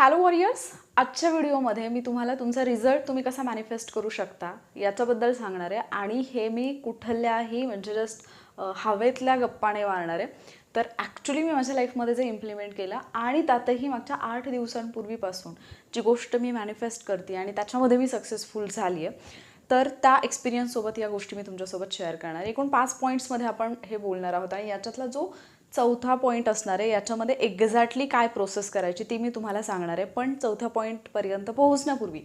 Hello warriors आजच्या व्हिडिओमध्ये मी तुम्हाला तुमचा रिझल्ट तुम्ही कसा मॅनिफेस्ट करू शकता याच्याबद्दल सांगणार आहे. आणि हे मी कुठल्याही म्हणजे जस्ट हवेतल्या गप्पाने मारणार आहे. तर ॲक्च्युली मी माझ्या लाईफमध्ये जे इम्प्लिमेंट केलं आणि त्यातही मागच्या आठ दिवसांपूर्वीपासून जी गोष्ट मी मॅनिफेस्ट करते आणि त्याच्यामध्ये मी सक्सेसफुल झाली आहे तर त्या एक्सपिरियन्ससोबत या गोष्टी मी तुमच्यासोबत शेअर करणार एकूण पाच पॉईंट्समध्ये आपण हे बोलणार आहोत आणि याच्यातला जो चौथा पॉईंट असणार आहे याच्यामध्ये एक्झॅक्टली काय प्रोसेस करायची ती मी तुम्हाला सांगणार आहे. पण चौथ्या पॉईंटपर्यंत पोहोचण्यापूर्वी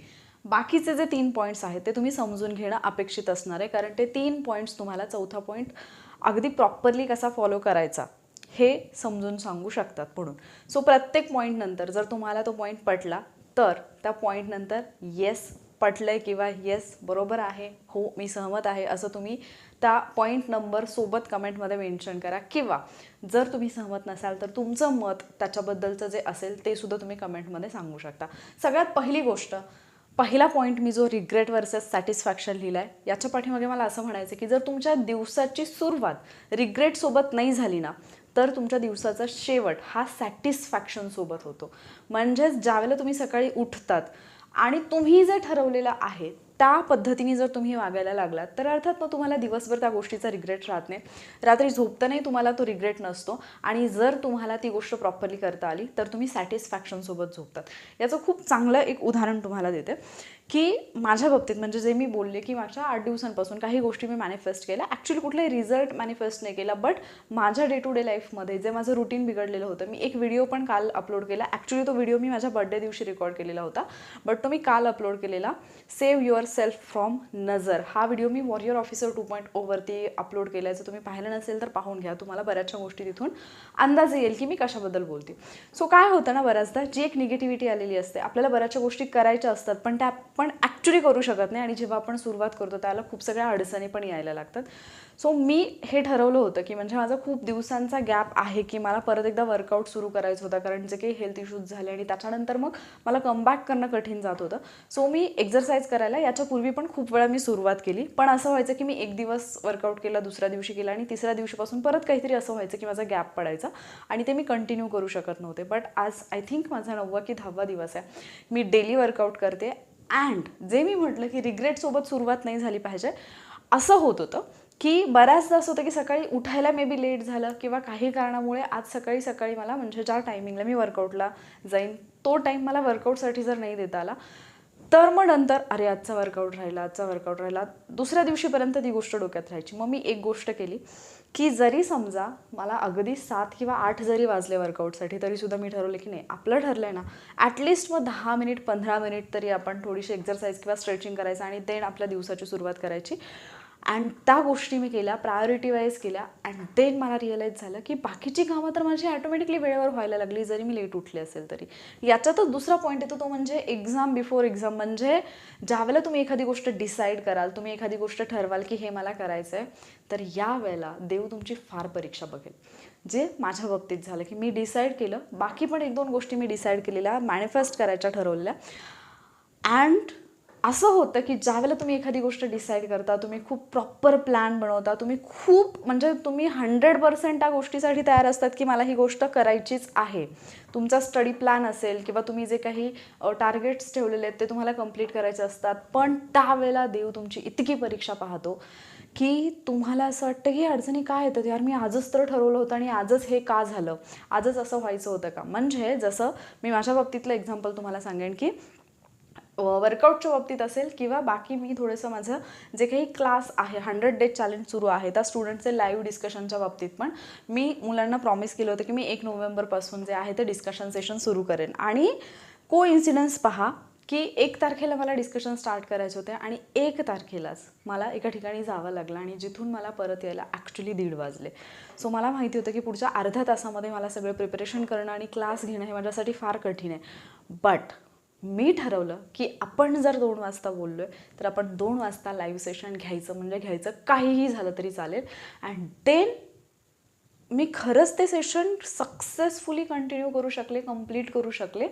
बाकीचे जे तीन पॉईंट्स आहेत ते तुम्ही समजून घेणं अपेक्षित असणार आहे. कारण ते तीन पॉईंट्स तुम्हाला चौथा पॉईंट अगदी प्रॉपरली कसा फॉलो करायचा हे समजून सांगू शकतात म्हणून. सो प्रत्येक पॉईंटनंतर जर तुम्हाला तो पॉईंट पटला तर त्या पॉईंटनंतर येस पटलंय किंवा येस बरोबर आहे हो मी सहमत आहे असं तुम्ही त्या पॉईंट नंबर सोबत कमेंटमध्ये मेन्शन करा. किंवा जर तुम्ही सहमत नसाल तर तुमचं मत त्याच्याबद्दलचं जे असेल ते सुद्धा तुम्ही कमेंटमध्ये सांगू शकता. सगळ्यात पहिली गोष्ट पहिला पॉईंट मी जो रिग्रेट वर्सेस सॅटिस्फॅक्शन लिहिला आहे याच्या पाठीमागे मला असं म्हणायचं की जर तुमच्या दिवसाची सुरुवात रिग्रेटसोबत नाही झाली ना तर तुमच्या दिवसाचा शेवट हा सॅटिस्फॅक्शनसोबत होतो. म्हणजेच ज्यावेळेला तुम्ही सकाळी उठतात आणि तुम्ही जे ठरवलेलं आहे त्या पद्धतीने जर तुम्ही वागायला लागलात तर अर्थात मग तुम्हाला दिवसभर त्या गोष्टीचा रिग्रेट राहत नाही. रात्री झोपतानाही तुम्हाला तो रिग्रेट नसतो. आणि जर तुम्हाला ती गोष्ट प्रॉपरली करता आली तर तुम्ही सॅटिस्फॅक्शनसोबत झोपतात. याचं खूप चांगलं एक उदाहरण तुम्हाला देते. की माझ्या बाबतीत म्हणजे जे मी बोलले की मागच्या आठ दिवसांपासून काही गोष्टी मी मॅनिफेस्ट केल्या. ॲक्च्युली कुठलाही रिझल्ट मॅनिफेस्ट नाही केला बट माझ्या डे टू डे लाईफमध्ये जे माझं रुटीन बिघडलेलं होतं मी एक व्हिडिओ पण काल अपलोड केला. ॲक्च्युली तो व्हिडिओ मी माझ्या बड्डे दिवशी रेकॉर्ड केलेला होता. बट तो मी काल अपलोड केलेला. सेव्ह युअर सेल्फ फ्रॉम नजर. हा व्हिडिओ मी वॉरियर ऑफिसर टू पॉईंट ओवरती अपलोड केला आहे जर तुम्ही पाहिलं नसेल तर पाहून घ्या. तुम्हाला बऱ्याचशा गोष्टी तिथून अंदाज येईल की मी कशाबद्दल बोलते. सो काय होतं ना बऱ्याचदा जी एक निगेटिव्हिटी आलेली असते आपल्याला बऱ्याचशा गोष्टी करायच्या असतात पण त्या पण ॲक्च्युली करू शकत नाही. आणि जेव्हा आपण सुरुवात करतो त्याला खूप सगळ्या अडचणी पण यायला लागतात. सो मी हे ठरवलं होतं की म्हणजे माझा खूप दिवसांचा गॅप आहे की मला परत एकदा वर्कआउट सुरू करायचं होता. कारण जे काही हेल्थ इश्यूज झाले आणि त्याच्यानंतर मग मला कमबॅक करणं कठीण जात होतं. सो मी एक्झरसाईज करायला याच्यापूर्वी पण खूप वेळा मी सुरुवात केली. पण असं व्हायचं की मी एक दिवस वर्कआउट केला दुसऱ्या दिवशी केला आणि तिसऱ्या दिवशीपासून परत काहीतरी असं व्हायचं की माझा गॅप पडायचा. आणि ते मी कंटिन्यू करू शकत नव्हते. बट आज आय थिंक माझा नववा की दहावा दिवस आहे मी डेली वर्कआउट करते. अँड जे मी म्हटलं की रिग्रेटसोबत सुरुवात नाही झाली पाहिजे असं होत होतं की बऱ्याचदा असं होतं की सकाळी उठायला मे बी लेट झालं किंवा काही कारणामुळे आज सकाळी सकाळी मला म्हणजे ज्या टायमिंगला मी वर्कआउटला जाईन तो टाईम मला वर्कआउटसाठी जर नाही देता आला तर मग नंतर अरे आजचा वर्कआउट राहिला आजचा वर्कआउट राहिला. दुसऱ्या दिवशीपर्यंत ती गोष्ट डोक्यात राहायची. मग मी एक गोष्ट केली की जरी समजा मला अगदी सात किंवा आठ जरी वाजले वर्कआउटसाठी तरीसुद्धा मी ठरवलं की नाही आपलं ठरलं आहे ना ॲटलिस्ट मग दहा मिनिट पंधरा मिनिट तरी आपण थोडीशी एक्झरसाईज किंवा स्ट्रेचिंग करायचं आणि देण आपल्या दिवसाची सुरुवात करायची. अँड त्या गोष्टी मी केल्या प्रायोरिटी वाईज केल्या. अँड देन मला रिअलाईज झालं की बाकीची कामं तर माझी ॲटोमॅटिकली वेळेवर व्हायला लागली जरी मी लेट उठले असेल तरी. याच्यातच दुसरा पॉईंट येतो तो म्हणजे एक्झाम बिफोर एक्झाम म्हणजे ज्यावेळेला तुम्ही एखादी गोष्ट डिसाईड कराल तुम्ही एखादी गोष्ट ठरवाल की हे मला करायचं आहे तर या वेळेला देव तुमची फार परीक्षा बघेल. जे माझ्या बाबतीत झालं की मी डिसाईड केलं बाकी पण एक दोन गोष्टी मी डिसाईड केलेल्या मॅनिफेस्ट करायच्या ठरवलेल्या. अँड असं होतं की ज्यावेळेला तुम्ही एखादी गोष्ट डिसाईड करता तुम्ही खूप प्रॉपर प्लॅन बनवता तुम्ही खूप म्हणजे तुम्ही हंड्रेड पर्सेंट त्या गोष्टीसाठी तयार असतात की मला ही गोष्ट करायचीच आहे. तुमचा स्टडी प्लॅन असेल किंवा तुम्ही जे काही टार्गेट्स ठेवलेले आहेत ते तुम्हाला कंप्लीट करायचे असतात पण त्यावेळेला देव तुमची इतकी परीक्षा पाहतो की तुम्हाला असं वाटतं की अडचणी काय येतात यार? मी आजच तर ठरवलं होतं आणि आजच हे का झालं? आजच असं व्हायचं होतं का? म्हणजे जसं मी माझ्या बाबतीतलं एक्झाम्पल तुम्हाला सांगेन की वर्कआउटच्या बाबतीत असेल किंवा बाकी मी थोडंसं माझं जे काही क्लास आहे हंड्रेड डेज चॅलेंज सुरू आहे त्या स्टुडंटचे लाईव्ह डिस्कशनच्या बाबतीत पण मी मुलांना प्रॉमिस केलं होतं की मी एक नोव्हेंबरपासून जे आहे ते डिस्कशन सेशन सुरू करेन. आणि को इन्सिडन्स पहा की एक तारखेला मला डिस्कशन स्टार्ट करायचे होते आणि एक तारखेलाच मला एका ठिकाणी जावं लागलं आणि जिथून मला परत यायला ॲक्च्युली दीड वाजले. सो मला माहिती होतं की पुढच्या अर्ध्या तासामध्ये मला सगळं प्रिपरेशन करणं आणि क्लास घेणं हे माझ्यासाठी फार कठीण आहे. बट मी ठरवलं की आपण जर दोन वाजता बोललो आहे तर आपण दोन वाजता लाईव्ह सेशन घ्यायचं म्हणजे घ्यायचं काहीही झालं तरी चालेल. अँड देन मी खरंच ते सेशन सक्सेसफुली कंटिन्यू करू शकले कंप्लीट करू शकले.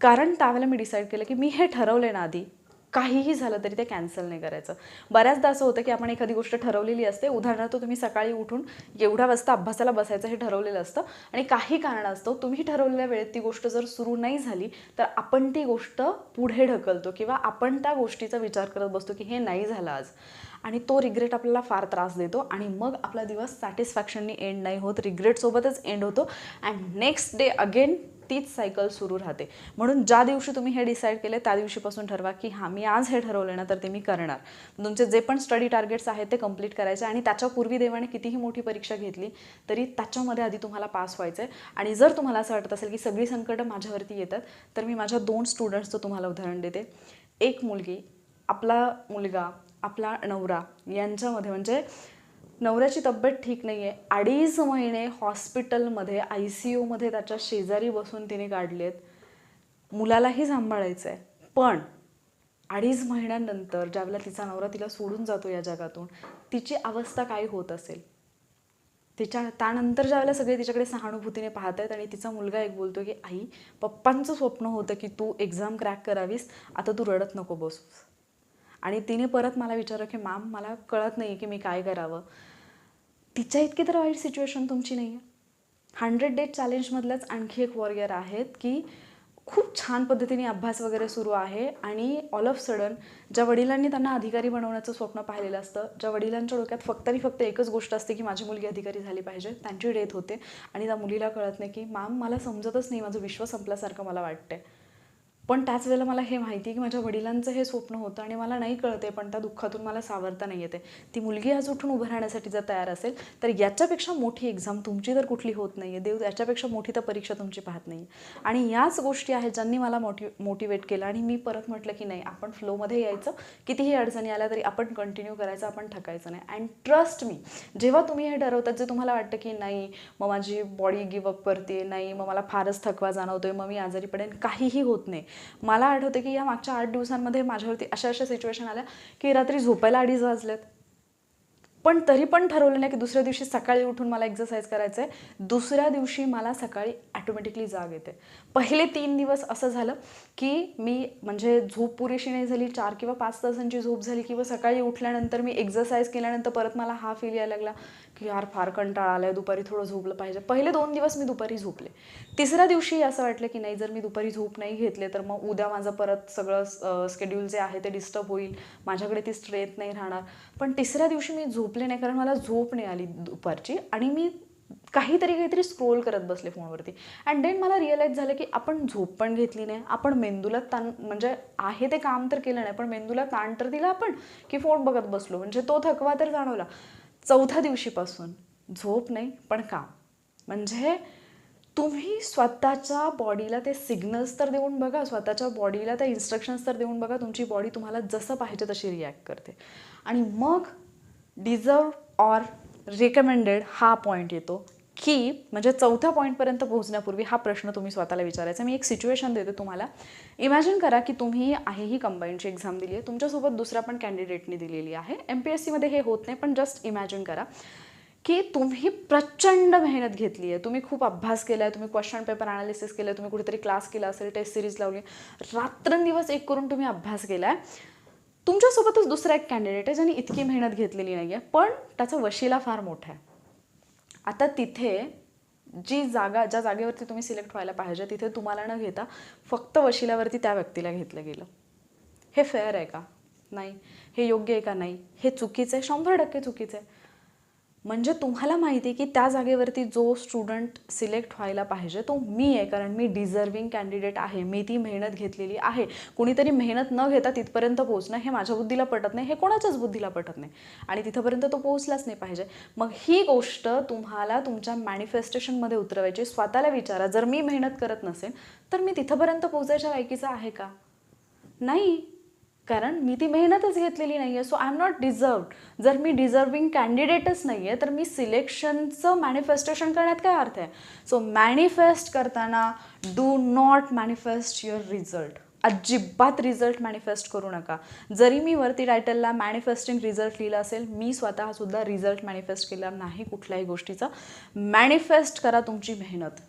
कारण त्यावेळेला मी डिसाईड केलं की मी हे ठरवले ना आधी काहीही झालं तरी ते कॅन्सल नाही करायचं. बऱ्याचदा असं होतं की आपण एखादी गोष्ट ठरवलेली असते उदाहरणार्थ तुम्ही सकाळी उठून एवढ्या वाजता अभ्यासाला बसायचं हे ठरवलेलं असतं आणि काही कारण असतं तुम्ही ठरवलेल्या वेळेत ती गोष्ट जर सुरू नाही झाली तर आपण ती गोष्ट पुढे ढकलतो किंवा आपण त्या गोष्टीचा विचार करत बसतो की हे नाही झालं आज. आणि तो रिग्रेट आपल्याला फार त्रास देतो आणि मग आपला दिवस सॅटिस्फॅक्शननी एंड नाही होत रिग्रेटसोबतच एंड होतो. अँड नेक्स्ट डे अगेन तीच सायकल सुरू राहते. म्हणून ज्या दिवशी तुम्ही हे डिसाईड केले त्या दिवशीपासून ठरवा की हां मी आज हे ठरवलं ना तर ते मी करणार. तुमचे जे पण स्टडी टार्गेट्स आहेत ते कंप्लीट करायचे आणि त्याच्यापूर्वी देवाने कितीही मोठी परीक्षा घेतली तरी त्याच्यामध्ये आधी तुम्हाला पास व्हायचं आहे आणि जर तुम्हाला असं वाटत असेल की सगळी संकटं माझ्यावरती येतात तर मी माझ्या दोन स्टुडंट्सचं तुम्हाला उदाहरण देते. एक मुलगी आपला मुलगा आपला नवरा यांच्यामध्ये म्हणजे नवऱ्याची तब्येत ठीक नाही आहे अडीच महिने हॉस्पिटलमध्ये आय सी यूमध्ये त्याच्या शेजारी बसून तिने काढले आहेत मुलालाही सांभाळायचं आहे पण अडीच महिन्यानंतर ज्यावेळेला तिचा नवरा तिला सोडून जातो या जगातून तिची अवस्था काय होत असेल. तिच्या त्यानंतर ज्यावेळेला सगळे तिच्याकडे सहानुभूतीने पाहत आहेत आणि तिचा मुलगा एक बोलतो की आई पप्पांचं स्वप्न होतं की तू एक्झाम क्रॅक करावीस आता तू रडत नको बसूस. आणि तिने परत मला विचारलं की मॅम मला कळत नाही की मी काय करावं. तिच्या इतकी तर वाईट सिच्युएशन तुमची नाही आहे हंड्रेड डेज चॅलेंजमधल्याच आणखी एक वॉरियर आहेत की खूप छान पद्धतीने अभ्यास वगैरे सुरू आहे आणि ऑल ऑफ सडन ज्या वडिलांनी त्यांना अधिकारी बनवण्याचं स्वप्न पाहिलेलं असतं ज्या वडिलांच्या डोक्यात फक्त आणि फक्त एकच गोष्ट असते की माझी मुलगी अधिकारी झाली पाहिजे. त्यांची डेथ होते आणि त्या मुलीला कळत नाही की मॅम मला समजतच नाही माझं विश्व संपल्यासारखं मला वाटतंय. पण त्याच वेळेला मला हे माहिती आहे की माझ्या वडिलांचं हे स्वप्न होतं आणि मला नाही कळते पण त्या दुःखातून मला सावरता नाही येते ती मुलगी आज उठून उभं राहण्यासाठी जर तयार असेल तर याच्यापेक्षा मोठी एक्झाम तुमची तर कुठली होत नाही आहे देव याच्यापेक्षा मोठी तर परीक्षा तुमची पाहत नाही आणि याच गोष्टी आहेत ज्यांनी मला मोटिव मोटिवेट केलं आणि मी परत म्हटलं की नाही आपण फ्लोमध्ये यायचं कितीही अडचणी आल्या तरी आपण कंटिन्यू करायचं आपण थकायचं नाही. अँड ट्रस्ट मी जेव्हा तुम्ही हे ठरवतात जे तुम्हाला वाटतं की नाही मग माझी बॉडी गिवअप करते नाही मग मला फारच थकवा जाणवतोय मग मी आजारी पडेन काहीही होत नाही. मला आठवते की या मागच्या आठ दिवसांमध्ये माझ्यावरती अशा अशा सिच्युएशन आल्या की रात्री झोपायला अडीच वाजलेत. पण तरी पण ठरवलं नाही की दुसऱ्या दिवशी सकाळी उठून मला एक्सरसाइज करायचं आहे दुसऱ्या दिवशी मला सकाळी ॲटोमॅटिकली जाग येते. पहिले तीन दिवस असं झालं की मी म्हणजे झोप पुरेशी नाही झाली. चार किंवा पाच तासांची झोप झाली किंवा सकाळी उठल्यानंतर मी एक्सरसाइज केल्यानंतर परत मला हा फील यायला लागला. की यार फार कंटाळा आला आहे दुपारी थोडं झोपलं पाहिजे. पहिले दोन दिवस मी दुपारी झोपले. तिसऱ्या दिवशी असं वाटलं की नाही जर मी दुपारी झोप नाही घेतले तर मग उद्या माझं परत सगळं स्केड्यूल जे आहे ते डिस्टर्ब होईल. माझ्याकडे ती स्ट्रेंथ नाही राहणार. पण तिसऱ्या दिवशी मी झोपले नाही कारण मला झोप नाही आली दुपारची आणि मी काहीतरी काहीतरी स्क्रोल करत बसले फोनवरती. अँड देन मला रिअलाईज झालं की आपण झोप पण घेतली नाही. आपण मेंदूला ताण म्हणजे आहे ते काम तर केलं नाही पण मेंदूला ताण तर दिला आपण की फोन बघत बसलो. म्हणजे तो थकवा तर जाणवला. चौथ्या दिवशीपासून. झोप नाही पण काम. म्हणजे तुम्ही स्वतःच्या बॉडीला ते सिग्नल्स तर देऊन बघा स्वतःच्या बॉडीला त्या इन्स्ट्रक्शन्स तर देऊन बघा तुमची बॉडी तुम्हाला जसं पाहिजे तशी रिॲक्ट करते. आणि मग डिझर्व ऑर रेकमेंडेड हा पॉईंट येतो. की म्हणजे चौथ्या पॉईंटपर्यंत पोहोचण्यापूर्वी हा प्रश्न तुम्ही स्वतःला विचारायचा. मी एक सिच्युएशन देते तुम्हाला. इमॅजिन करा की तुम्ही आहे ही कंबाईनची एक्झाम दिली आहे तुमच्यासोबत दुसऱ्या पण कॅन्डिडेटनी दिलेली आहे. एम पी एस सीमध्ये हे होत नाही पण जस्ट इमॅजिन करा की तुम्ही प्रचंड मेहनत घेतली आहे तुम्ही खूप अभ्यास केला आहे तुम्ही क्वेश्चन पेपर अनालिसिस केलं आहे तुम्ही कुठेतरी क्लास केला असेल टेस्ट सिरीज लावली. रात्रंदिवस एक करून तुम्ही अभ्यास केला आहे तुमच्यासोबतच दुसरा एक कॅन्डिडेट आहे ज्याने इतकी मेहनत घेतलेली नाही आहे पण त्याचा वशिला फार मोठा आहे. आता तिथे जी जागा ज्या जागेवरती तुम्ही सिलेक्ट व्हायला पाहिजे तिथे तुम्हाला न घेता फक्त वशिल्यावरती त्या व्यक्तीला घेतलं गेलं. हे फेअर आहे का? नाही. हे योग्य आहे का? नाही. हे चुकीचं आहे? शंभर टक्के चुकीचं आहे. म्हणजे तुम्हाला माहिती आहे की त्या जागेवरती जो स्टुडंट सिलेक्ट व्हायला पाहिजे तो मी आहे. कारण मी डिझर्विंग कॅन्डिडेट आहे. मी ती मेहनत घेतलेली आहे. कुणीतरी मेहनत न घेता तिथपर्यंत पोहोचणं हे माझ्या बुद्धीला पटत नाही. हे कोणाच्याच बुद्धीला पटत नाही. आणि तिथंपर्यंत तो पोहोचलाच नाही पाहिजे. मग ही गोष्ट तुम्हाला तुमच्या मॅनिफेस्टेशनमध्ये उतरवायची स्वतःला विचारा. जर मी मेहनत करत नसेल तर मी तिथंपर्यंत पोहोचायच्या लायकीचा आहे का? नाही. कारण मी ती मेहनतच घेतलेली नाही आहे so I am not deserved जर मी डिझर्विंग कॅन्डिडेटच नाही आहे तर मी सिलेक्शनचं मॅनिफेस्टेशन करण्यात काय अर्थ आहे? सो मॅनिफेस्ट करताना do not manifest your result अजिबात रिझल्ट मॅनिफेस्ट करू नका. जरी मी वरती टायटलला मॅनिफेस्टिंग रिझल्ट लिहिला असेल मी स्वतःसुद्धा रिझल्ट मॅनिफेस्ट केला नाही कुठल्याही गोष्टीचा. मॅनिफेस्ट करा तुमची मेहनत.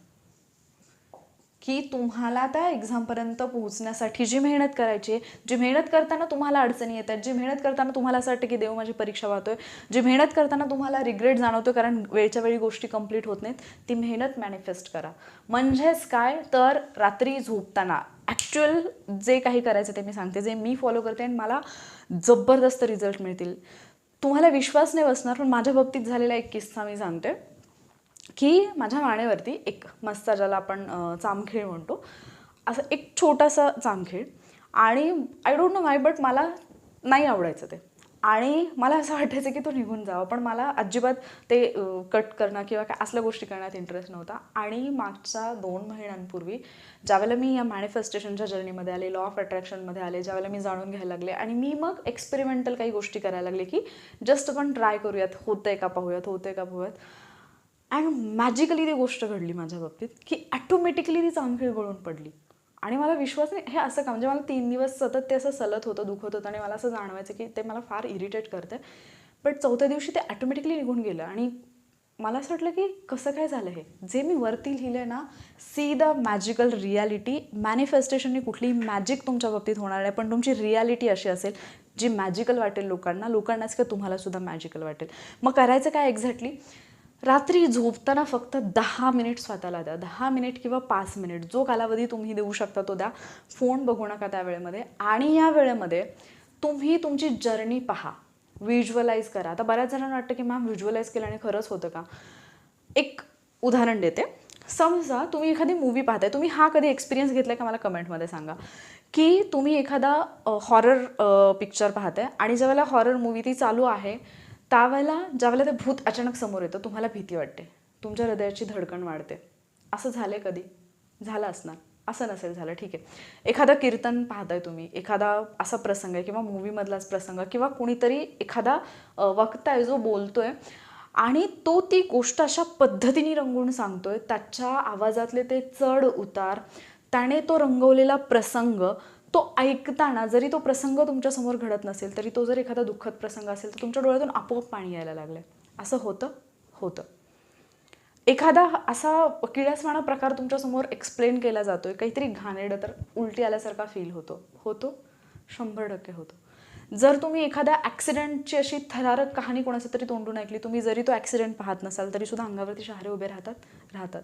की तुम्हाला त्या एक्झामपर्यंत पोहोचण्यासाठी जी मेहनत करायची आहे जी मेहनत करताना तुम्हाला अडचणी येतात जी मेहनत करताना तुम्हाला असं वाटतं की देव माझी परीक्षा वाहतोय जी मेहनत करताना तुम्हाला रिग्रेट जाणवतो कारण वेळच्या वेळी गोष्टी कंप्लीट होत नाहीत ती मेहनत मॅनिफेस्ट करा. म्हणजेच काय? तर रात्री झोपताना ॲक्च्युअल जे काही करायचं ते मी सांगते जे मी फॉलो करते आणि मला जबरदस्त रिझल्ट मिळतील. तुम्हाला विश्वास नाही बसणार पण माझ्या बाबतीत झालेला एक किस्सा मी सांगते. की माझ्या मानेवरती एक मस्त ज्याला आपण चामखीळ चामखेळ म्हणतो. असं एक छोटासा चामखेळ आणि I don't know my but मला नाही आवडायचं ते. आणि मला असं वाटायचं की तो निघून जावा पण मला अजिबात ते कट करणं किंवा काय असल्या गोष्टी करण्यात इंटरेस्ट नव्हता. आणि मागच्या दोन महिन्यांपूर्वी ज्यावेळेला मी या मॅनिफेस्टेशनच्या जर्नीमध्ये आले लॉ ऑफ अट्रॅक्शनमध्ये आले ज्यावेळेला मी जाणून घ्यायला लागले आणि मी मग एक्सपेरिमेंटल काही गोष्टी करायला लागले की जस्ट आपण ट्राय करूयात होतंय का पाहूयात होतंय का पाहूयात. अँड मॅजिकली ती गोष्ट घडली माझ्या बाबतीत की ॲटोमॅटिकली ती चांगली गळून पडली. आणि मला विश्वास नाही हे असं का म्हणजे मला तीन दिवस सतत ते असं सलत होतं दुखत होतं आणि मला असं जाणवायचं की ते मला फार इरिटेट करते बट चौथ्या दिवशी ते ॲटोमॅटिकली निघून गेलं आणि मला असं वाटलं की कसं काय झालं हे? जे मी वरती लिहिलं ना सी द मॅजिकल रियालिटी मॅनिफेस्टेशनने कुठलीही मॅजिक तुमच्या बाबतीत होणार नाही पण तुमची रियालिटी अशी असेल जी मॅजिकल वाटेल लोकांना लोकांनाच का तुम्हाला सुद्धा मॅजिकल वाटेल? मग करायचं काय एक्झॅक्टली रात्री झोपताना फक्त दहा मिनिट स्वतःला द्या. दहा मिनिट किंवा पाच मिनिट. जो कालावधी तुम्ही देऊ शकता तो द्या. फोन बघू नका त्या वेळेमध्ये. आणि या वेळेमध्ये तुम्ही तुमची जर्नी पहा. व्हिज्युअलाइज करा. आता बऱ्याच जणांना वाटतं की मॅम व्हिज्युअलाइज केल्याने खरंच होतं का? एक उदाहरण देते. समजा तुम्ही एखादी मूवी पाहताय. तुम्ही हा कधी एक्सपिरियन्स घेतला का मला कमेंटमध्ये सांगा? की तुम्ही एखादा हॉरर पिक्चर पाहताय आणि ज्यावेळेला हॉरर मूवी ती चालू आहे त्यावेळेला ज्यावेळेला ते भूत अचानक समोर येतं तुम्हाला भीती वाटते. तुमच्या हृदयाची धडकण वाढते. असं झालं आहे कधी? झालं असणार. असं नसेल झालं. ठीक आहे. एखादं कीर्तन पाहताय तुम्ही. एखादा असा प्रसंग आहे किंवा मूवीमधलाच प्रसंग किंवा कुणीतरी एखादा वक्ता आहे जो बोलतो आहे आणि तो ती गोष्ट अशा पद्धतीने रंगवून सांगतोय त्याच्या आवाजातले ते चढ उतार त्याने तो रंगवलेला प्रसंग तो ऐकताना जरी तो प्रसंग तुमच्यासमोर घडत नसेल तरी तो जर एखादा दुःखद प्रसंग असेल तर तुमच्या डोळ्यातून आपोआप पाणी यायला लागलं असं होतं? होतं. एखादा असा किळसवाणा प्रकार तुमच्यासमोर एक्सप्लेन केला जातोय काहीतरी घाणेरडं तर उलटी आल्यासारखा फील होतो. होतो? शंभर टक्के होतो. जर तुम्ही एखाद्या ॲक्सिडेंटची अशी थरारक कहाणी कोणाचं तरी तोंडून ऐकली तुम्ही जरी तो ॲक्सिडेंट पाहत नसाल तरी सुद्धा अंगावरती शहारे उभे राहतात राहतात.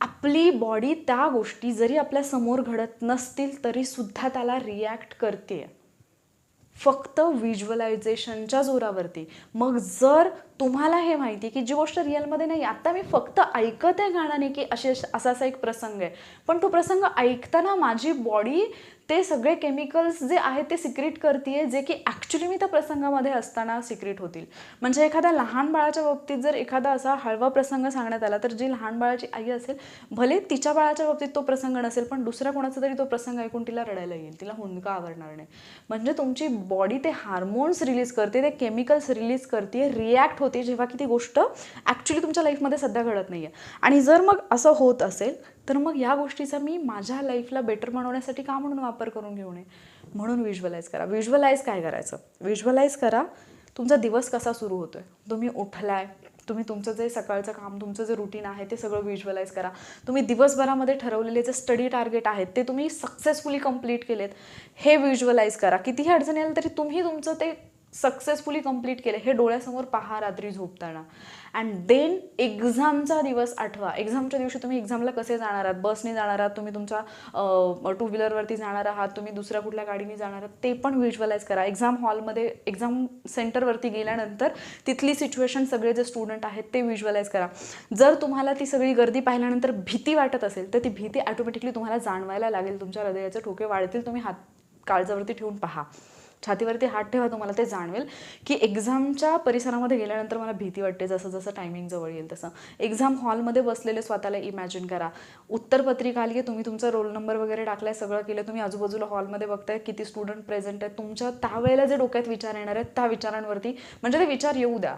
आपली बॉडी त्या गोष्टी जरी आपल्यासमोर घडत नसतील तरी सुद्धा त्याला रिॲक्ट करते फक्त व्हिज्युअलायझेशनच्या जोरावरती. मग जर तुम्हाला हे माहिती की जी गोष्ट रिअलमध्ये नाही आता मी फक्त ऐकत आहे गाण्याने की असे असा असा एक प्रसंग आहे. पण तो प्रसंग ऐकताना माझी बॉडी ते सगळे केमिकल्स जे आहेत ते सिक्रेट करते जे की ॲक्च्युली मी त्या प्रसंगामध्ये असताना सिक्रेट होतील. म्हणजे एखाद्या लहान बाळाच्या बाबतीत जर एखादा असा हळवा प्रसंग सांगण्यात आला तर जी लहान बाळाची आई असेल भले तिच्या बाळाच्या बाबतीत तो प्रसंग नसेल पण दुसऱ्या कोणाचा तरी तो प्रसंग ऐकून तिला रडायला येईल तिला हुंदका आवडणार नाही. म्हणजे तुमची बॉडी ते हार्मोन्स रिलीज करते ते केमिकल्स रिलीज करते रिॲक्ट होते जेव्हा की ती गोष्ट ॲक्च्युली तुमच्या लाईफमध्ये सध्या घडत नाही आहे आणि जर मग असं होत असेल तर मग या गोष्टीचा मी माझ्या लाईफला बेटर बनवण्यासाठी का म्हणून वापर करून घेऊ नये? म्हणून व्हिज्युअलाइज करा. व्हिज्युअलाइज काय करायचं? व्हिज्युअलाइज करा तुमचा दिवस कसा सुरू होतोय? तुम्ही उठलाय तुम्ही तुमचं जे सकाळचं काम तुमचं जे रुटीन आहे ते सगळं व्हिज्युअलाइज करा. तुम्ही दिवसभरामध्ये ठरवलेले जे स्टडी टार्गेट आहेत ते तुम्ही सक्सेसफुली कंप्लीट केलेत. हे व्हिज्युअलाइज करा. कितीही अडचणी आल्या तरी तुम्ही तुमचं ते सक्सेसफुली कंप्लीट केले. हे डोळ्यासमोर पहा रात्री झोपताना. अँड देन एक्झामचा दिवस आठवा. एक्झामच्या दिवशी तुम्ही एक्झामला कसे जाणार आहात? बसने जाणार आहात तुम्ही तुमच्या टू व्हीलरवरती जाणार आहात तुम्ही दुसऱ्या कुठल्या गाडीने जाणार आहात ते पण व्हिज्युअलाइज करा. एक्झाम हॉलमध्ये एक्झाम सेंटरवरती गेल्यानंतर तिथली सिच्युएशन सगळे जे स्टुडंट आहेत ते व्हिज्युअलाइज करा. जर तुम्हाला ती सगळी गर्दी पाहिल्यानंतर भीती वाटत असेल तर ती भीती ॲटोमॅटिकली तुम्हाला जाणवायला लागेल. तुमच्या हृदयाचे ठोके वाढतील. तुम्ही हात काळजावरती ठेवून पहा. छातीवरती हात ठेवा तुम्हाला ते जाणवेल की एक्झामच्या परिसरामध्ये गेल्यानंतर मला भीती वाटते जसं जसं टायमिंग जवळ येईल तसं. एक्झाम हॉलमध्ये बसलेले स्वतःला इमॅजिन करा. उत्तरपत्रिका आली आहे तुम्ही तुमचा रोल नंबर वगैरे टाकलाय सगळं केलं तुम्ही आजूबाजूला हॉलमध्ये बघताय किती स्टुडंट प्रेझेंट आहेत तुमच्या त्यावेळेला जे डोक्यात विचार येणार आहेत त्या विचारांवरती म्हणजे ते विचार येऊ द्या.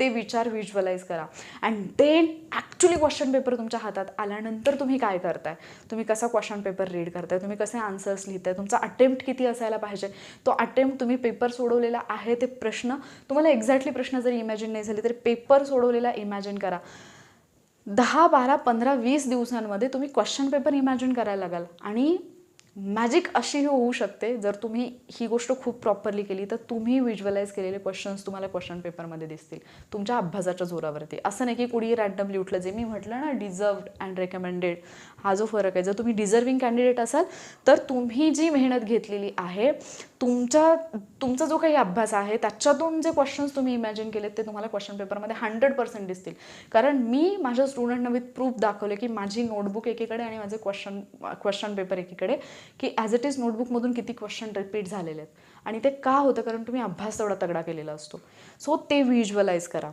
ते विचार व्हिज्युअलाइज करा. And then actually question paper तुमच्या हातात आल्यानंतर तुम्ही काय करताय? तुम्ही कसा क्वेश्चन पेपर रीड करताय? तुम्ही कसे आन्सर्स लिहिताय? तुमचा अटेम्प्ट किती असायला पाहिजे? तो अटेम्प्ट तुम्ही पेपर सोडवलेला आहे ते प्रश्न तुम्हाला एक्झॅक्टली प्रश्न जरी इमॅजिन नाही झाले तरी पेपर सोडवलेला इमॅजिन करा. दहा बारा पंधरा वीस दिवसांमध्ये तुम्ही क्वेश्चन पेपर इमॅजिन करायला लागाल. आणि मॅजिक अशी होऊ शकते. जर तुम्ही ही गोष्ट खूप प्रॉपरली केली तर तुम्ही विज्युअलाइज केलेले क्वेश्चन्स तुम्हाला क्वेश्चन पेपरमध्ये दिसतील. तुमच्या अभ्यासाच्या जोरावरती. असं नाही की कुणी रॅन्डमली उठलं. जे मी म्हटलं ना डिझर्वड अँड रेकमेंडेड हा जो फरक आहे. जर तुम्ही डिझर्विंग कॅन्डिडेट असाल तर तुम्ही जी मेहनत घेतलेली आहे तुमच्या तुमचा जो काही अभ्यास आहे त्याच्यातून जे क्वेश्चन्स तुम्ही इमॅजिन केलेत ते तुम्हाला क्वेश्चन पेपरमध्ये हंड्रेड पर्सेंट दिसतील. कारण मी माझ्या स्टुडंटना विथ प्रूफ दाखवले की माझी नोटबुक एकीकडे आणि माझे क्वेश्चन क्वेश्चन पेपर एकीकडे की ॲज इट इज नोटबुकमधून किती क्वेश्चन रिपीट झालेले आहेत. आणि ते का होतं? कारण तुम्ही अभ्यास तेवढा तगडा केलेला असतो. सो ते व्हिज्युअलाइज करा.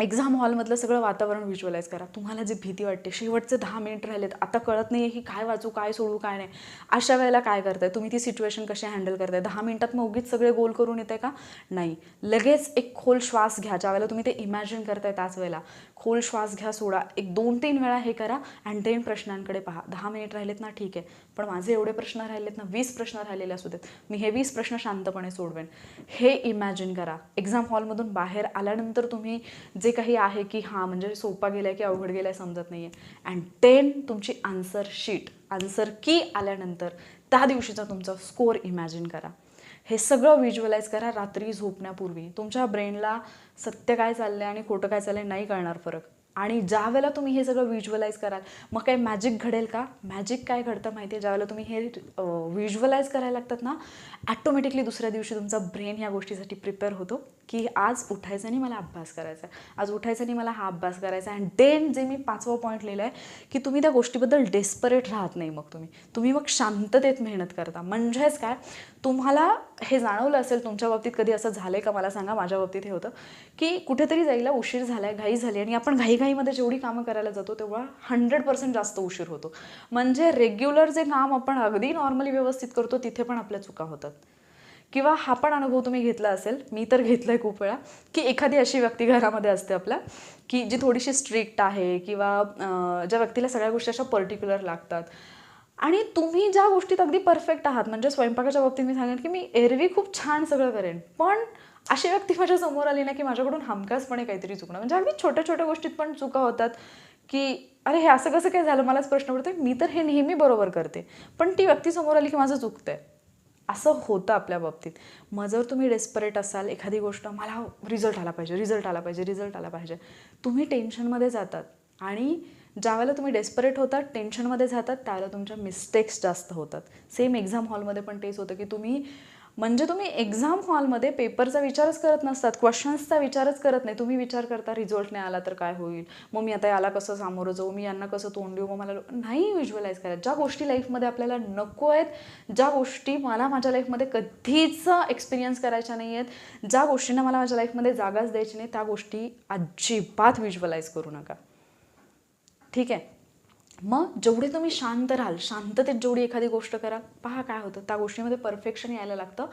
एक्झाम हॉलमधलं सगळं वातावरण व्हिज्युअलाइज करा. तुम्हाला जी भीती वाटते शेवटचे दहा मिनिट राहिलेत. आता कळत नाही आहे की काय वाचू काय सोडू काय नाही. अशा वेळेला काय करताय? तुम्ही ती सिच्युएशन कशी हँडल करताय? दहा मिनिटात मग उगीच सगळे गोल करून येते का? नाही. लगेच एक खोल श्वास घ्या. ज्या वेळेला तुम्ही ते इमॅजिन करताय त्याच वेळेला. खोल श्वास घ्या सोडा. एक दोन तीन वेळा हे करा अँड देन प्रश्नांकडे पहा. दहा मिनिट राहिलेत ना ठीक आहे. पण माझे एवढे प्रश्न राहिलेत ना वीस प्रश्न राहिलेले असू देत. मी हे वीस प्रश्न शांतपणे सोडवेन. हे इमॅजिन करा. एक्झाम हॉलमधून बाहेर आल्यानंतर तुम्ही जे काही आहे की हां म्हणजे सोपा गेलाय की अवघड गेलाय समजत नाही आहे अँड देन तुमची आन्सर शीट आन्सर की आल्यानंतर त्या दिवशीचा तुमचा स्कोअर इमॅजिन करा. हे सगळं व्हिज्युअलाइज करा रात्री झोपण्यापूर्वी. तुमच्या ब्रेनला सत्य काय चाललंय आणि खोटं काय चाललंय नाही कळणार फरक. आणि ज्या वेळेला तुम्ही हे सगळं व्हिज्युअलाइज कराल मग काय मॅजिक घडेल का? मॅजिक काय घडतं माहिती आहे ज्यावेळेला तुम्ही हे व्हिज्युअलाइज करायला लागतात ना ॲटोमॅटिकली दुसऱ्या दिवशी तुमचा ब्रेन ह्या गोष्टीसाठी प्रिपेअर होतो. की आज उठायचं आणि मला अभ्यास करायचा आहे. आज उठायचं आणि मला हा अभ्यास करायचा आहे. अँड देन जे मी पाचवा पॉईंट लिहिलं आहे की तुम्ही त्या गोष्टीबद्दल डेस्परेट राहत नाही मग तुम्ही. तुम्ही मग शांततेत मेहनत करता. म्हणजेच काय? तुम्हाला हे जाणवलं असेल तुमच्या बाबतीत कधी असं झालं का? मला सांगा माझ्या बाबतीत हे होतं. की कुठेतरी जायला उशीर झाला आहे घाई झाली आणि आपण घाईघाईमध्ये जेवढी कामं करायला जातो तेव्हा हंड्रेड पर्सेंट जास्त उशीर होतो. म्हणजे रेग्युलर जे काम आपण अगदी नॉर्मली व्यवस्थित करतो तिथे पण आपल्या चुका होतात. किंवा हा पण अनुभव तुम्ही घेतला असेल मी तर घेतला आहे खूप वेळा की एखादी अशी व्यक्ती घरामध्ये असते आपल्या की जी थोडीशी स्ट्रिक्ट आहे किंवा ज्या व्यक्तीला सगळ्या गोष्टी अशा पर्टिक्युलर लागतात. आणि तुम्ही ज्या गोष्टीत अगदी परफेक्ट आहात म्हणजे स्वयंपाकाच्या बाबतीत मी सांगेन की मी एरवी खूप छान सगळं करेन पण अशी व्यक्ती माझ्यासमोर आली ना की माझ्याकडून हमखासपणे काहीतरी चुकणं. म्हणजे अगदी छोट्या छोट्या गोष्टीत पण चुका होतात की अरे हे असं कसं काय झालं? मलाच प्रश्न पडतो मी तर हे नेहमी बरोबर करते पण ती व्यक्ती समोर आली की माझं चुकतं आहे असं होतं आपल्या बाबतीत. मग जर तुम्ही डेस्परेट असाल एखादी गोष्ट मला रिझल्ट आला पाहिजे रिझल्ट आला पाहिजे रिझल्ट आला पाहिजे. तुम्ही टेन्शनमध्ये जातात आणि ज्यावेळेला तुम्ही डेस्परेट होतात टेन्शनमध्ये जातात त्यावेळेला तुमच्या मिस्टेक्स जास्त होतात. सेम एक्झाम हॉलमध्ये पण तेच होतं की तुम्ही म्हणजे तुम्ही एक्झाम हॉलमध्ये पेपरचा विचारच करत नसतात क्वेश्चन्सचा विचारच करत नाही. तुम्ही विचार करता रिझल्ट नाही आला तर काय होईल? मग मी आता याला कसं सामोरं जाऊ? मी यांना कसं तोंड देऊ? मग मला नाही व्हिज्युअलाइज करायचं. ज्या गोष्टी लाईफमध्ये आपल्याला नको आहेत ज्या गोष्टी मला माझ्या लाईफमध्ये कधीच एक्सपिरियन्स करायच्या नाही आहेत ज्या गोष्टींना मला माझ्या लाईफमध्ये जागाच द्यायची नाही त्या गोष्टी अजिबात व्हिज्युअलाइज करू नका. ठीक आहे? मग जेवढे तुम्ही शांत राहाल शांततेत जेवढी एखादी गोष्ट करा पहा काय होतं. त्या गोष्टीमध्ये परफेक्शन यायला लागतं.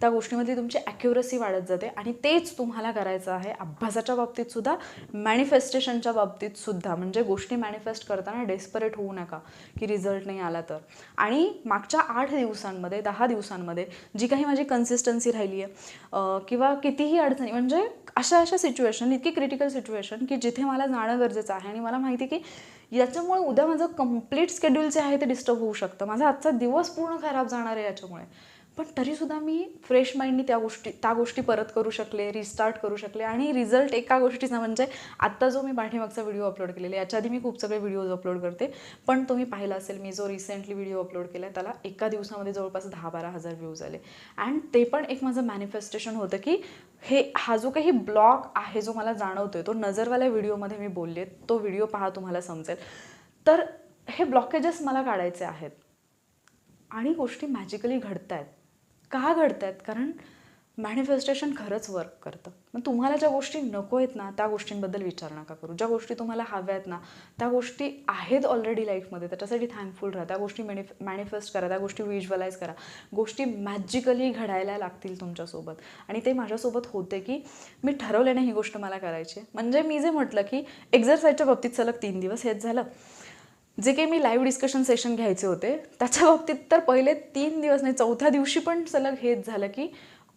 त्या गोष्टीमध्ये तुमची ॲक्युरसी वाढत जाते आणि तेच तुम्हाला करायचं आहे अभ्यासाच्या बाबतीत सुद्धा मॅनिफेस्टेशनच्या बाबतीत सुद्धा. म्हणजे गोष्टी मॅनिफेस्ट करताना डेस्परेट होऊ नका की रिझल्ट नाही आला तर. आणि मागच्या आठ दिवसांमध्ये दहा दिवसांमध्ये जी काही माझी कन्सिस्टन्सी राहिली आहे किंवा कितीही अडचणी म्हणजे अशा अशा सिच्युएशन इतकी क्रिटिकल सिच्युएशन की जिथे मला जाणं गरजेचं आहे आणि मला माहिती की याच्यामुळे उद्या माझं कंप्लीट स्केड्यूल जे आहे ते डिस्टर्ब होऊ शकतं. माझा आजचा दिवस पूर्ण खराब जाणार आहे याच्यामुळे. पण तरीसुद्धा मी फ्रेश माइंडनी त्या गोष्टी त्या गोष्टी परत करू शकले रिस्टार्ट करू शकले आणि रिझल्ट एका गोष्टीचा म्हणजे आत्ता जो मी पाठीमागचा व्हिडिओ अपलोड केलेला याच्या आधी मी खूप सगळे व्हिडिओज अपलोड करते. पण तुम्ही पाहिला असेल मी जो रिसेंटली व्हिडिओ अपलोड केला आहे त्याला एका दिवसामध्ये जवळपास दहा बारा हजार व्ह्यूज आले. अँड ते पण एक माझं मॅनिफेस्टेशन होतं की हे हा जो काही ब्लॉग आहे जो मला जाणवतो आहे तो नजरवाल्या व्हिडिओमध्ये मी बोलले तो व्हिडिओ पहा तुम्हाला समजेल. तर हे ब्लॉकेजेस मला काढायचे आहेत. आणि गोष्टी मॅजिकली घडत आहेत का घडत आहेत कारण मॅनिफेस्टेशन खरंच वर्क करतं. मग तुम्हाला ज्या गोष्टी नको आहेत ना त्या गोष्टींबद्दल विचार नका करू. ज्या गोष्टी तुम्हाला हव्या आहेत ना त्या गोष्टी आहेत ऑलरेडी लाईफमध्ये त्याच्यासाठी थँकफुल राहा. त्या गोष्टी मॅनिफ मॅनिफेस्ट करा त्या गोष्टी व्हिज्युअलाइज करा. गोष्टी मॅजिकली घडायला लागतील तुमच्यासोबत. आणि ते माझ्यासोबत होते की मी ठरवल्याने ही गोष्ट मला करायची म्हणजे मी जे म्हटलं की एक्झरसाईजच्या बाबतीत सलग तीन दिवस हेच झालं. जे काही मी लाईव्ह डिस्कशन सेशन घ्यायचे होते त्याच्या बाबतीत तर पहिले तीन दिवस नाही चौथ्या दिवशी पण सलग हेच झालं की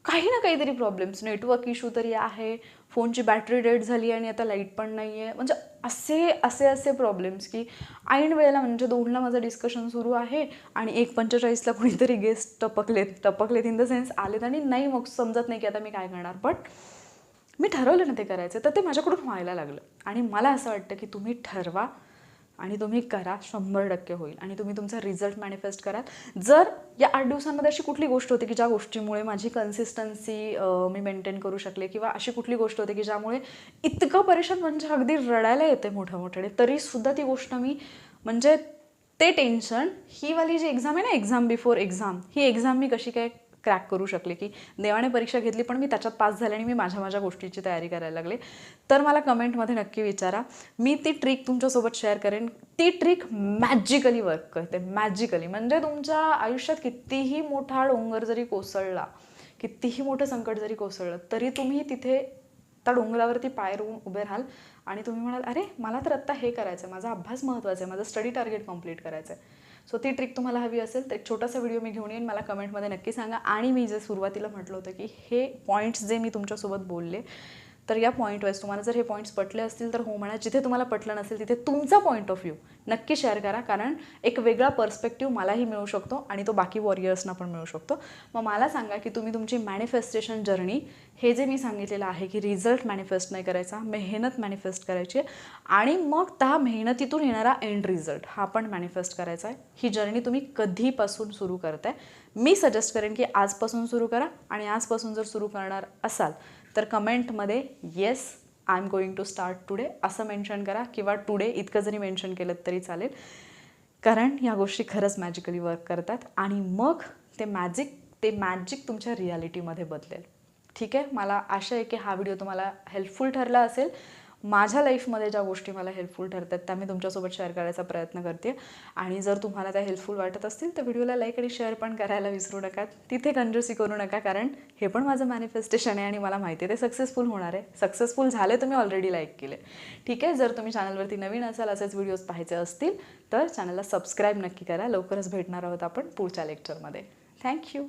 काही ना काहीतरी प्रॉब्लेम्स नेटवर्क इशू तरी आहे फोनची बॅटरी डेड झाली आणि आता लाइट पण नाही आहे म्हणजे असे असे असे प्रॉब्लेम्स की ऐन वेळेला म्हणजे दोनला माझं डिस्कशन सुरू आहे आणि एक पंचेचाळीसला कुणीतरी गेस्ट टपकलेत टपकलेत इन द सेन्स आलेत आणि नाही मग समजत नाही की आता मी काय करणार. बट मी ठरवलं ना ते करायचं तर ते माझ्याकडून व्हायला लागलं. आणि मला असं वाटतं की तुम्ही ठरवा. आणि तुम्ही करा शंभर टक्के होईल. आणि तुम्ही तुमचा रिझल्ट मॅनिफेस्ट कराल. जर या आठ दिवसांमध्ये अशी कुठली गोष्ट होती की ज्या गोष्टीमुळे माझी कन्सिस्टन्सी मी मेंटेन करू शकले किंवा अशी कुठली गोष्ट होती की ज्यामुळे इतकं परेशान म्हणजे अगदी रडायला येते मोठ्या मोठ्याने तरीसुद्धा ती गोष्ट मी म्हणजे ते टेन्शन ही वाली जी एक्झाम आहे ना एक्झाम बिफोर एक्झाम ही एक्झाम मी कशी काय क्रॅक करू शकले की देवाने परीक्षा घेतली पण मी त्याच्यात पास झाले आणि मी माझ्या माझ्या गोष्टीची तयारी करायला लागले. तर मला कमेंटमध्ये नक्की विचारा. मी ती ट्रिक तुमच्यासोबत शेअर करेन. ती ट्रिक मॅजिकली वर्क करते मॅजिकली म्हणजे तुमच्या आयुष्यात कितीही मोठा डोंगर जरी कोसळला कितीही मोठं संकट जरी कोसळलं तरी तुम्ही तिथे त्या डोंगरावरती पाय रोवून उभे राहाल आणि तुम्ही म्हणाल अरे मला तर आत्ता हे करायचं आहे माझा अभ्यास महत्त्वाचा आहे. माझं स्टडी टार्गेट कंप्लीट करायचं आहे सो ती ट्रिक तुम्हाला हवी असेल तर एक छोटासा व्हिडिओ मी घेऊन येईन. मला कमेंटमध्ये नक्की सांगा. आणि मी जे सुरुवातीला म्हटलं होतं की हे पॉईंट्स जे मी तुमच्यासोबत बोलले तर या पॉईंट वाईज तुम्हाला जर हे पॉईंट्स पटले असतील तर हो म्हणा जिथे तुम्हाला पटलं नसेल तिथे तुमचा पॉईंट ऑफ व्ह्यू नक्की शेअर करा कारण एक वेगळा पर्स्पेक्टिव्ह मलाही मिळू शकतो आणि तो बाकी वॉरियर्सना पण मिळू शकतो. मग मला सांगा की तुम्ही तुमची मॅनिफेस्टेशन जर्नी हे जे मी सांगितलेलं आहे की रिझल्ट मॅनिफेस्ट नाही करायचा मेहनत मॅनिफेस्ट करायची आहे आणि मग त्या मेहनतीतून येणारा एंड रिझल्ट हा पण मॅनिफेस्ट करायचा आहे. ही जर्नी तुम्ही कधीपासून सुरू करताय? मी सजेस्ट करेन की आजपासून सुरू करा आणि आजपासून जर सुरू करणार असाल तर कमेंटमध्ये yes I am going to start today असं मेन्शन करा किंवा टुडे इतकं जरी मेन्शन केलं तरी चालेल. कारण या गोष्टी खरंच मॅजिकली वर्क करतात आणि मग ते मॅजिक ते मॅजिक तुमच्या रियालिटीमध्ये बदलेल. ठीक आहे? मला आशा आहे की हा व्हिडिओ तुम्हाला हेल्पफुल ठरला असेल. माझ्या लाईफमध्ये ज्या गोष्टी मला हेल्पफुल ठरतात त्या मी तुमच्यासोबत शेअर करायचा प्रयत्न करते. आणि जर तुम्हाला त्या हेल्पफुल वाटत असतील तर व्हिडिओला लाईक आणि शेअर पण करायला विसरू नका. तिथे कंजूसी करू नका कारण हे पण माझं मॅनिफेस्टेशन आहे आणि मला माहिती आहे ते सक्सेसफुल होणार आहे. सक्सेसफुल झाले तुम्ही ऑलरेडी लाईक केले. ठीक आहे जर तुम्ही चॅनलवरती नवीन असाल असेच व्हिडिओज पाहायचे असतील तर चॅनलला सबस्क्राईब नक्की करा. लवकरच भेटणार आहोत आपण पुढच्या लेक्चरमध्ये थँक्यू